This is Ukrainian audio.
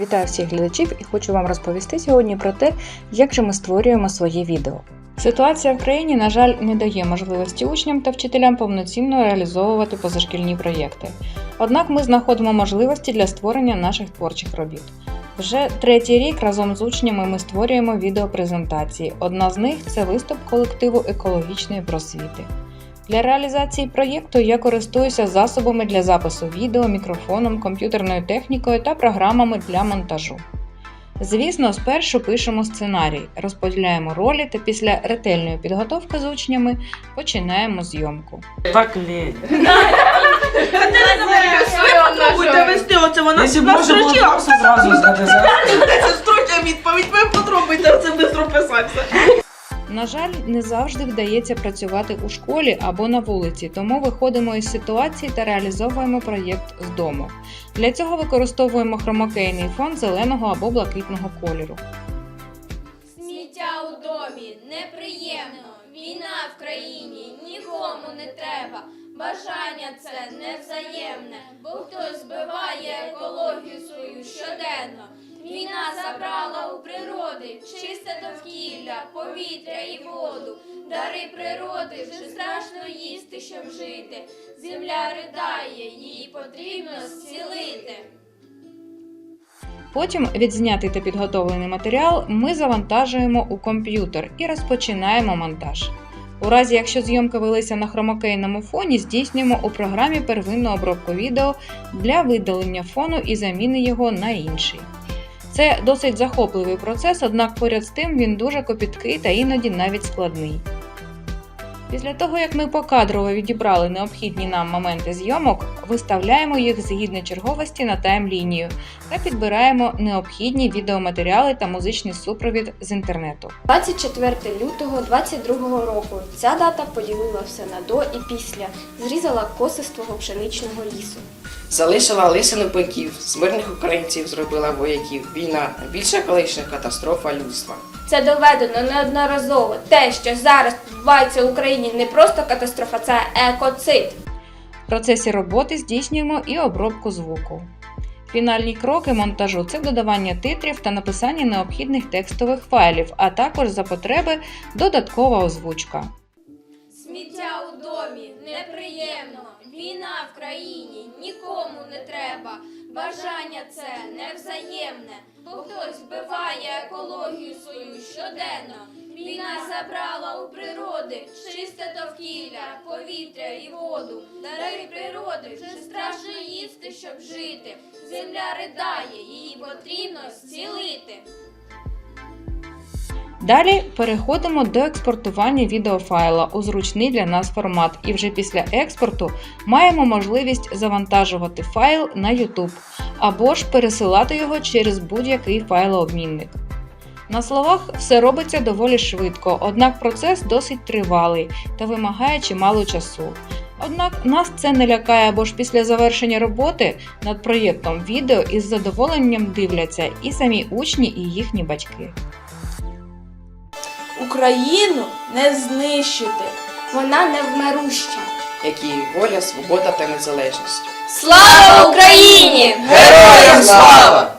Вітаю всіх глядачів і хочу вам розповісти сьогодні про те, як же ми створюємо своє відео. Ситуація в країні, на жаль, не дає можливості учням та вчителям повноцінно реалізовувати позашкільні проєкти. Однак ми знаходимо можливості для створення наших творчих робіт. Вже третій рік разом з учнями ми створюємо відеопрезентації. Одна з них це виступ колективу екологічної просвіти. Для реалізації проєкту я користуюся засобами для запису відео, мікрофоном, комп'ютерною технікою та програмами для монтажу. Звісно, спершу пишемо сценарій, розподіляємо ролі та після ретельної підготовки з учнями починаємо зйомку. Так лень. Будете вести, оце вона зразу. Це строчна відповідь, ви подробите це швидко писатися. На жаль, не завжди вдається працювати у школі або на вулиці, тому виходимо із ситуації та реалізовуємо проєкт з дому. Для цього використовуємо хромокейний фон зеленого або блакитного кольору. Сміття у домі неприємно. Війна в країні нікому не треба. Бажання це невзаємне, бо хтось збиває екологію свою щоденно. Війна забрала у природи чисте довкілля, повітря і воду. Дари природи вже страшно їсти, щоб жити. Земля ридає, її потрібно зцілити. Потім відзнятий та підготовлений матеріал ми завантажуємо у комп'ютер і розпочинаємо монтаж. У разі, якщо зйомки велися на хромокейному фоні, здійснюємо у програмі первинну обробку відео для видалення фону і заміни його на інший. Це досить захопливий процес, однак поряд з тим він дуже копіткий та іноді навіть складний. Після того, як ми покадрово відібрали необхідні нам моменти зйомок, виставляємо їх згідно черговості на таймлінію та підбираємо необхідні відеоматеріали та музичний супровід з інтернету. 24 лютого 22 року. Ця дата поділила все на до і після. Зрізала коси з твого пшеничного лісу. Залишила лисину пеньків, з мирних українців зробила вояків. Війна найбільша екологічна катастрофа людства. Це доведено неодноразово. Те, що зараз відбувається в Україні, не просто катастрофа, це екоцид. В процесі роботи здійснюємо і обробку звуку. Фінальні кроки монтажу це додавання титрів та написання необхідних текстових файлів, а також за потреби додаткова озвучка. Сміття у домі неприємно. Війна в країні нікому. Бажання це невзаємне, бо хтось вбиває екологію свою щоденно. Війна забрала у природи чисте довкілля, повітря і воду. Дари природи вже страшно їсти, щоб жити. Земля ридає, її потрібно зцілити. Далі переходимо до експортування відеофайла у зручний для нас формат, і вже після експорту маємо можливість завантажувати файл на YouTube або ж пересилати його через будь-який файлообмінник. На словах все робиться доволі швидко, однак процес досить тривалий та вимагає чимало часу. Однак нас це не лякає, бо ж після завершення роботи над проєктом відео із задоволенням дивляться і самі учні, і їхні батьки. Україну не знищити. Вона невмируща. Як її воля, свобода та незалежність. Слава Україні! Героям слава!